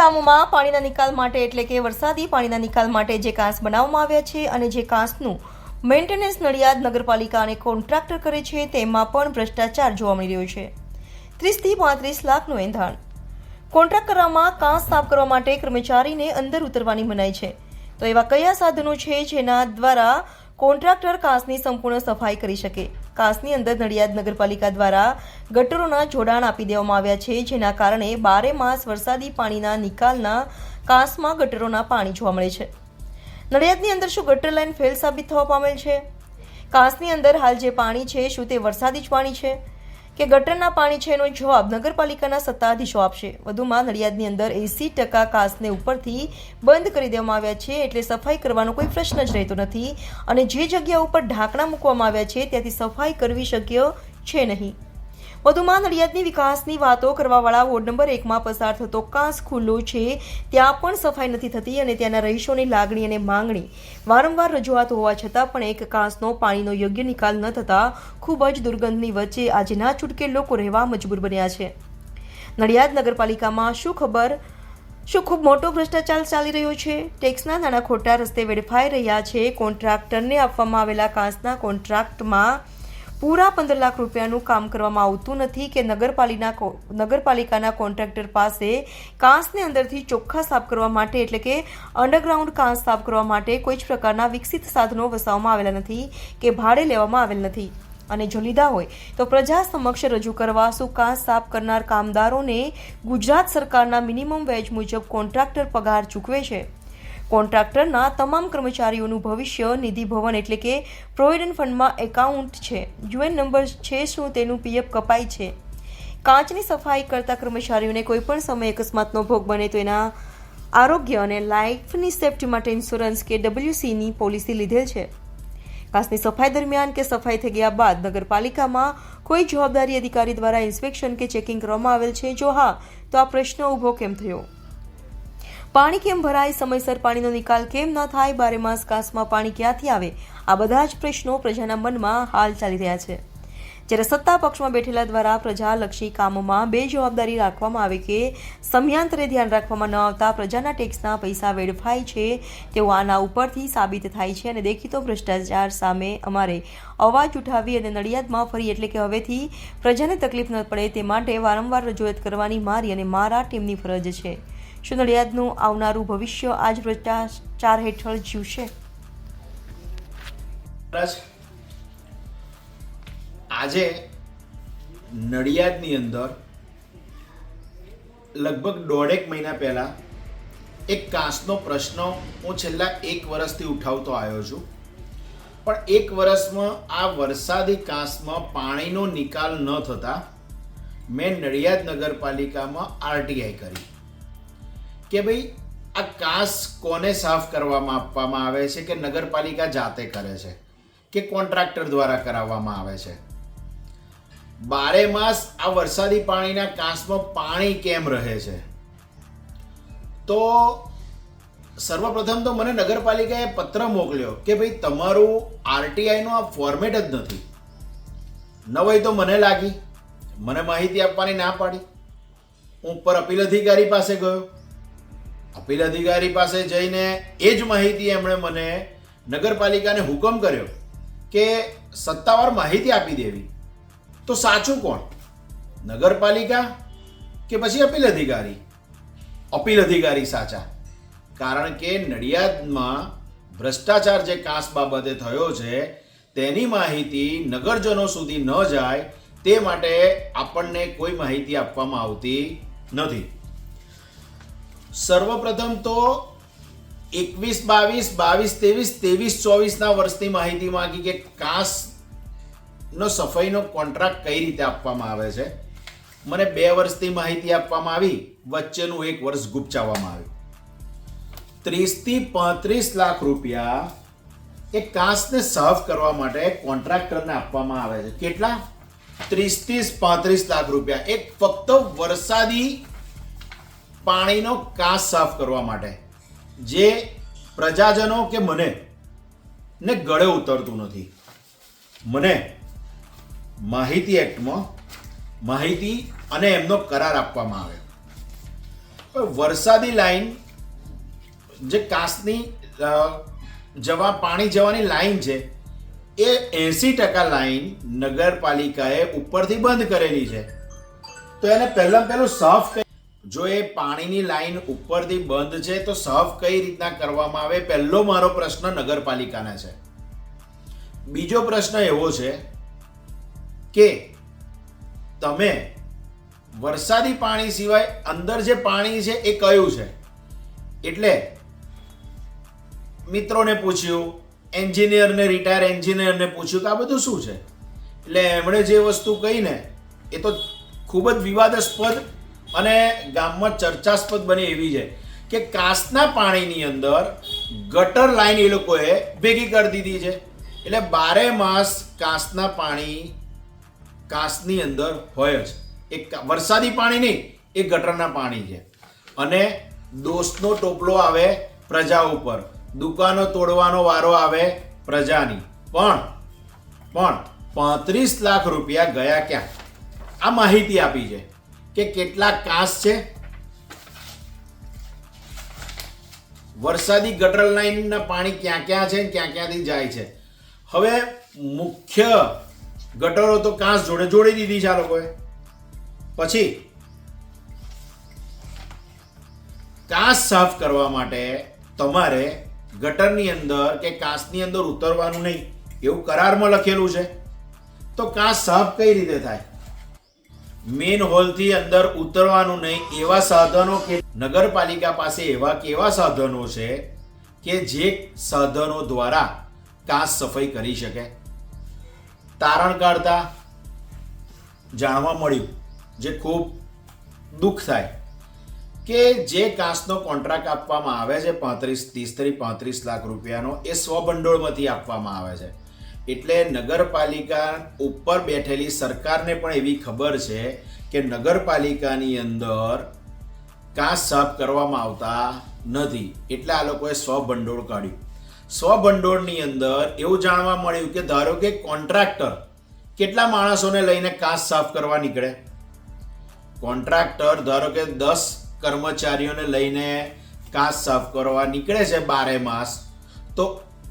ગામોમાં પાણીના નિકાલ માટે એટલે કે વરસાદી પાણીના નિકાલ માટે જે કાંસ બનાવવામાં આવ્યા છે અને જે કાંસનું મેન્ટેનન્સ નડિયાદ નગરપાલિકા અને કોન્ટ્રાક્ટર કરે છે તેમાં પણ ભ્રષ્ટાચાર જોવા મળી રહ્યો છે. ત્રીસથી પાંત્રીસ લાખનું એંધાણ. કોન્ટ્રાક્ટ કરવામાં કાંસ સાફ કરવા માટે કર્મચારીને અંદર ઉતરવાની મનાઈ છે. તો એવા કયા સાધનો છે જેના દ્વારા કોન્ટ્રાક્ટર કાંસની સંપૂર્ણ સફાઈ કરી શકે? કાંસની અંદર નડિયાદ નગરપાલિકા દ્વારા ગટરોના જોડાણ આપી દેવામાં આવ્યા છે, જેના કારણે બારે માસ વરસાદી પાણીના નિકાલના કાસમાં ગટરોના પાણી જોવા મળે છે. નડિયાદની અંદર શું ગટર લાઇન ફેલ સાબિત થવા પામેલ છે? કાંસની અંદર હાલ જે પાણી છે, શું તે વરસાદી જ પાણી છે? કે ગટરના પાણી છે એનો જવાબ નગરપાલિકાના સત્તાધીશો આપશે. વધુમાં નડિયાદની અંદર એસી ટકા કાસને ઉપરથી બંધ કરી દેવામાં આવ્યા છે એટલે સફાઈ કરવાનો કોઈ પ્રશ્ન જ રહેતો નથી. અને જે જગ્યા ઉપર ઢાંકણા મૂકવામાં આવ્યા છે, ત્યાંથી સફાઈ કરવી શક્ય છે નહીં. વધુમાં નડિયાદની વિકાસની વાતો કરવાવાળા વોર્ડ નંબર એકમાં પસાર થતો કાંસ ખુલ્લો છે. ત્યાં પણ સફાઈ નથી થતી અને ત્યાંના રહીશોની લાગણી અને માંગણી વારંવાર રજૂઆત હોવા છતાં પણ એક કાંસનો પાણીનો યોગ્ય નિકાલ ન થતાં ખૂબ જ દુર્ગંધની વચ્ચે આજે ના છૂટકે લોકો રહેવા મજબૂર બન્યા છે. નડિયાદ નગરપાલિકામાં શું ખબર? શું ખૂબ મોટો ભ્રષ્ટાચાર ચાલી રહ્યો છે? ટેક્સના નાણાં ખોટા રસ્તે વેડફાઈ રહ્યા છે. કોન્ટ્રાક્ટરને આપવામાં આવેલા કાંસના કોન્ટ્રાક્ટમાં પૂરા પંદર લાખ રૂપિયાનું કામ કરવામાં આવતું નથી કે નગરપાલિકા કો- નગરપાલિકાના કોન્ટ્રાક્ટર પાસે કાંસને અંદરથી ચોખ્ખા સાફ કરવા માટે એટલે કે અંડરગ્રાઉન્ડ કાંસ સાફ કરવા માટે કોઈ જ પ્રકારના વિકસિત સાધનો વસાવવામાં આવેલા નથી કે ભાડે લેવામાં આવેલ નથી. અને જો લીધા હોય, તો પ્રજા સમક્ષ રજૂ કરવા શું કાંસ સાફ કરનાર કામદારોને ગુજરાત સરકારના મિનિમમ વેજ મુજબ કોન્ટ્રાક્ટર પગાર ચૂકવે છે? કોન્ટ્રાક્ટરના તમામ કર્મચારીઓનું ભવિષ્ય નિધિ ભવન એટલે કે પ્રોવિડન્ટ ફંડમાં એકાઉન્ટ છે. યુએન નંબર છે શું તેનું પીએફ કપાય છે? કાચની સફાઈ કરતા કર્મચારીઓને કોઈ પણ સમયે અકસ્માતનો ભોગ બને તો એના આરોગ્ય અને લાઈફની સેફટી માટે ઇન્સ્યોરન્સ કે ડબલ્યુસીની પોલિસી લીધેલ છે. કાચની સફાઈ દરમિયાન કે સફાઈ થઈ ગયા બાદ નગરપાલિકામાં કોઈ જવાબદારી અધિકારી દ્વારા ઇન્સ્પેક્શન કે ચેકિંગ કરવામાં આવેલ છે? જો હા, તો આ પ્રશ્ન ઊભો કેમ થયો? પાણી કેમ ભરાય? સમયસર પાણીનો નિકાલ કેમ ન થાય? બારે માસ કાસમાં પાણી ક્યાંથી આવે? આ બધા જ પ્રશ્નો પ્રજાના મનમાં હાલ ચાલી રહ્યા છે. જ્યારે સત્તા પક્ષમાં બેઠેલા દ્વારા પ્રજાલક્ષી કામોમાં બે જવાબદારી રાખવામાં આવે કે સમયાંતરે ધ્યાન રાખવામાં ન આવતા પ્રજાના ટેક્સના પૈસા વેડફાય છે તેવું આના ઉપરથી સાબિત થાય છે અને દેખીતો ભ્રષ્ટાચાર સામે અમારે અવાજ ઉઠાવી અને નડિયાદમાં ફરી એટલે કે હવેથી પ્રજાને તકલીફ ન પડે તે માટે વારંવાર રજૂઆત કરવાની મારી અને મારા ટીમની ફરજ છે. શું નડિયાદનું આવનારું ભવિષ્ય આજ ભ્રષ્ટાચાર હેઠળ જીવશે. આજે નડિયાદની અંદર લગભગ દોઢેક મહિના પહેલા એક કાંસનો પ્રશ્ન હું છેલ્લા એક વર્ષથી ઉઠાવતો આવ્યો છું. પણ એક વર્ષમાં આ વરસાદી કાંસમાં પાણીનો નિકાલ ન થતા મેં નડિયાદ નગરપાલિકામાં આરટીઆઈ કરી. કે ભાઈ, આ કાંસ કોને સાફ કરવામાં આપવામાં આવે છે કે નગરપાલિકા જાતે કરે છે? કે કોન્ટ્રાક્ટર દ્વારા કરાવવામાં આવે છે? બારે માસ આ વરસાદી પાણીના કાંસમાં પાણી કેમ રહે છે? તો સર્વપ્રથમ તો મને નગરપાલિકાએ પત્ર મોકલ્યો કે ભાઈ, તમારું આરટીઆઈનું આ ફોર્મેટ જ નથી. ન હોય તો મને લાગી. મને માહિતી આપવાની ના પાડી. હું ઉપર અપીલ અધિકારી પાસે ગયો. અપીલ અધિકારી પાસે જઈને એ જ માહિતી એમણે મને નગરપાલિકાને હુકમ કર્યો કે સત્તાવાર માહિતી આપી દેવી. તો સાચું કોણ? નગરપાલિકા કે પછી અપીલ અધિકારી? અપીલ અધિકારી સાચા. કારણ કે નડિયાદમાં ભ્રષ્ટાચાર જે કાસ બાબતે થયો છે, તેની માહિતી નગરજનો સુધી ન જાય, તે માટે આપણને કોઈ માહિતી આપવામાં આવતી નથી. સર્વપ્રથમ તો એકવીસ, બાવીસ બાવીસ, ત્રેવીસ ત્રેવીસ, ચોવીસના વર્ષની માહિતી માંગી કે કાંસ નો સફાઈનો કોન્ટ્રાક્ટ કઈ રીતે આપવામાં આવે છે. મને બે વર્ષની માહિતી આપવામાં આવી, વચ્ચેનું એક વર્ષ ગુપચાવવામાં આવ્યું. ત્રીસથી પાંત્રીસ લાખ રૂપિયા એ કાંસને સાફ કરવા માટે કોન્ટ્રાક્ટરને આપવામાં આવે છે. કેટલા? ત્રીસથી પાંત્રીસ લાખ રૂપિયા. એક ફક્ત વરસાદી પાણીનો કાંસ સાફ કરવા માટે. જે પ્રજાજનો કે મને ને ગળે ઉતરતું નથી. મને માહિતી એક્ટમાં માહિતી અને એમનો કરાર આપવામાં આવે. વરસાદી લાઈન જે કાંસની જવા, પાણી જવાની લાઈન છે, એ એંસી ટકા લાઈન નગરપાલિકાએ ઉપરથી બંધ કરેલી છે. તો એને પહેલાં પહેલું સાફ જો એ પાણીની લાઈન ઉપરથી બંધ છે, તો સાફ કઈ રીતના કરવામાં આવે? પહેલો મારો પ્રશ્ન નગરપાલિકાને છે. બીજો પ્રશ્ન એવો છે કે તમે વરસાદી પાણી સિવાય અંદર જે પાણી છે, એ કયું છે? એટલે મિત્રોને પૂછ્યું, એન્જિનિયરને, રિટાયર એન્જિનિયરને પૂછ્યું કે આ બધું શું છે? એટલે એમણે જે વસ્તુ કહીને, એ તો ખૂબ જ વિવાદાસ્પદ અને ગામમાં ચર્ચાસ્પદ બની એવી છે કે કાંસના પાણીની અંદર ગટર લાઈન એ લોકોએ ભેગી કરી દીધી છે. એટલે બારે માસ કાંસના પાણી કાંસની અંદર હોય જ. એ વરસાદી પાણી નહીં, એ ગટરના પાણી છે. અને દોષનો ટોપલો આવે પ્રજા ઉપર. દુકાનો તોડવાનો વારો આવે પ્રજાની. પણ પણ પાંત્રીસ લાખ રૂપિયા ગયા ક્યાં? આ માહિતી આપી છે. કે કેટલા કાસ છે? વરસાદી ગટર લાઇનના પાણી ક્યાં ક્યાં છે ક્યાં ક્યાંથી જાય છે? હવે મુખ્ય ગટરો તો કાંસ જોડે જોડી દીધી છે આ લોકોએ. પછી કાંસ સાફ કરવા માટે તમારે ગટરની અંદર કે કાંસની અંદર ઉતરવાનું નહીં. એવું કરારમાં લખેલું છે. તો કાંસ સાફ કઈ રીતે થાય? મેન હોલથી અંદર ઉતરવાનું નહીં. એવા સાધનો કે નગરપાલિકા પાસે એવા કેવા સાધનો છે કે જે સાધનો દ્વારા કાચ સફાઈ કરી શકે? તારણ કાઢતા જાણવા મળ્યું જે ખૂબ દુઃખ થાય કે જે કાચનો કોન્ટ્રાક્ટ આપવામાં આવે છે પાંત્રીસ ત્રીસથી પાંત્રીસ લાખ રૂપિયાનો એ સ્વભંડોળમાંથી આપવામાં આવે છે. એટલે નગરપાલિકા ઉપર બેઠેલી સરકારને પણ એવી ખબર છે કે નગરપાલિકાની અંદર કાં સાફ કરવામાં આવતા નથી. એટલે આ લોકોએ સ્વભંડોળ કાઢ્યું. સ્વભંડોળની અંદર એવું જાણવા મળ્યું કે ધારો કે કોન્ટ્રાક્ટર કેટલા માણસોને લઈને કાંસ સાફ કરવા નીકળે? કોન્ટ્રાક્ટર ધારો કે દસ કર્મચારીઓને લઈને કાંસ સાફ કરવા નીકળે છે બારે માસ. તો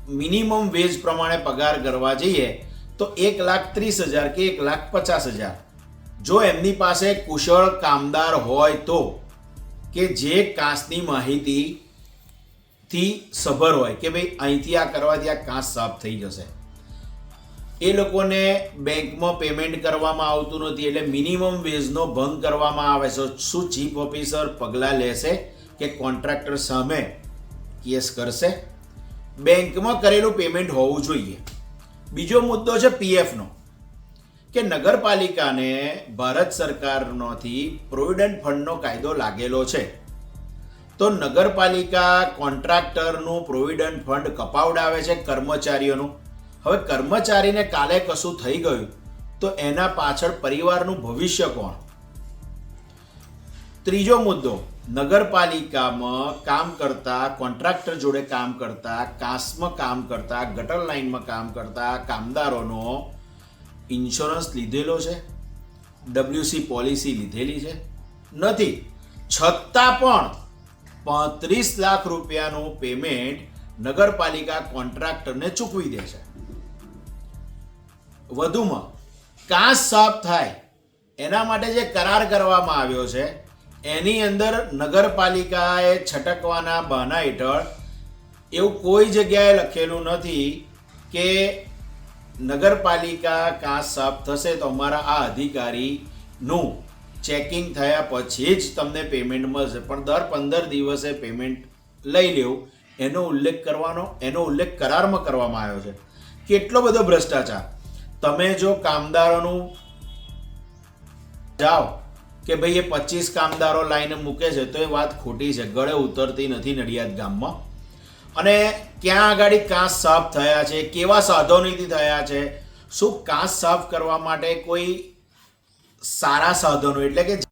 મિનિમમ વેજ પ્રમાણે પગાર કરવા જઈએ, તો એક લાખ ત્રીસ હજાર કે એક લાખ પચાસ હજાર. જો એમની પાસે કુશળ કામદાર હોય તો, કે જે કાંસની માહિતી થી સભર હોય, કે ભાઈ અહીંથી આ કરવાથી આ કાંસ સાફ થઈ જશે. એ લોકોને બેંકમાં પેમેન્ટ કરવામાં આવતું નથી, એટલે મિનિમમ વેજનો ભંગ કરવામાં આવે. છે શું ચીફ ઓફિસર પગલાં લેશે કે કોન્ટ્રાક્ટર સામે કેસ કરશે? બેંકમાં કરેલું પેમેન્ટ હોવું જોઈએ. બીજો મુદ્દો છે પીએફનો કે નગરપાલિકાને ભારત સરકારનોથી પ્રોવિડન્ટ ફંડનો કાયદો લાગેલો છે. તો નગરપાલિકા કોન્ટ્રાક્ટરનું પ્રોવિડન્ટ ફંડ કપાવડાવે છે કર્મચારીઓનું. હવે કર્મચારીને કાલે કશું થઈ ગયું, તો એના પાછળ પરિવારનું ભવિષ્ય કોણ? ત્રીજો મુદ્દો, નગરપાલિકામાં કામ કરતા, કોન્ટ્રાક્ટર જોડે કામ કરતા કાસમાં કામ કરતા, ગટર લાઇનમાં કામ કરતા કામદારોનો ઇન્સ્યોરન્સ લીધેલો છે, ડબ્લ્યુસી પોલિસી લીધેલી છે. નથી, છતાં પણ પાંત્રીસ લાખ રૂપિયાનું પેમેન્ટ નગરપાલિકા કોન્ટ્રાક્ટરને ચૂકવી દે છે. વધુમાં, કાંસ સાફ થાય, એના માટે જે કરાર કરવામાં આવ્યો છે એની અંદર નગરપાલિકાએ છટકવાના બહાના હેઠળ એવું કોઈ જગ્યાએ લખેલું નથી કે નગરપાલિકા કાં સાફ થશે તો અમારા આ અધિકારીનું ચેકિંગ થયા પછી જ તમને પેમેન્ટ મળશે. પણ દર પંદર દિવસે પેમેન્ટ લઈ લેવું. એનો ઉલ્લેખ કરવાનો, એનો ઉલ્લેખ કરારમાં કરવામાં આવ્યો છે. કેટલો બધો ભ્રષ્ટાચાર. તમે જો કામદારોનું જાઓ કે ભાઈ એ પચીસ કામદારો લાઈને મૂકે છે તો એ વાત ખોટી છે. ગળે ઉતરતી નથી નડિયાદ ગામમાં. અને ક્યાં આગળ કાંસ સાફ થયા છે? કેવા સાધનોથી થયા છે? શું કાંસ સાફ કરવા માટે કોઈ સારા સાધનો? એટલે કે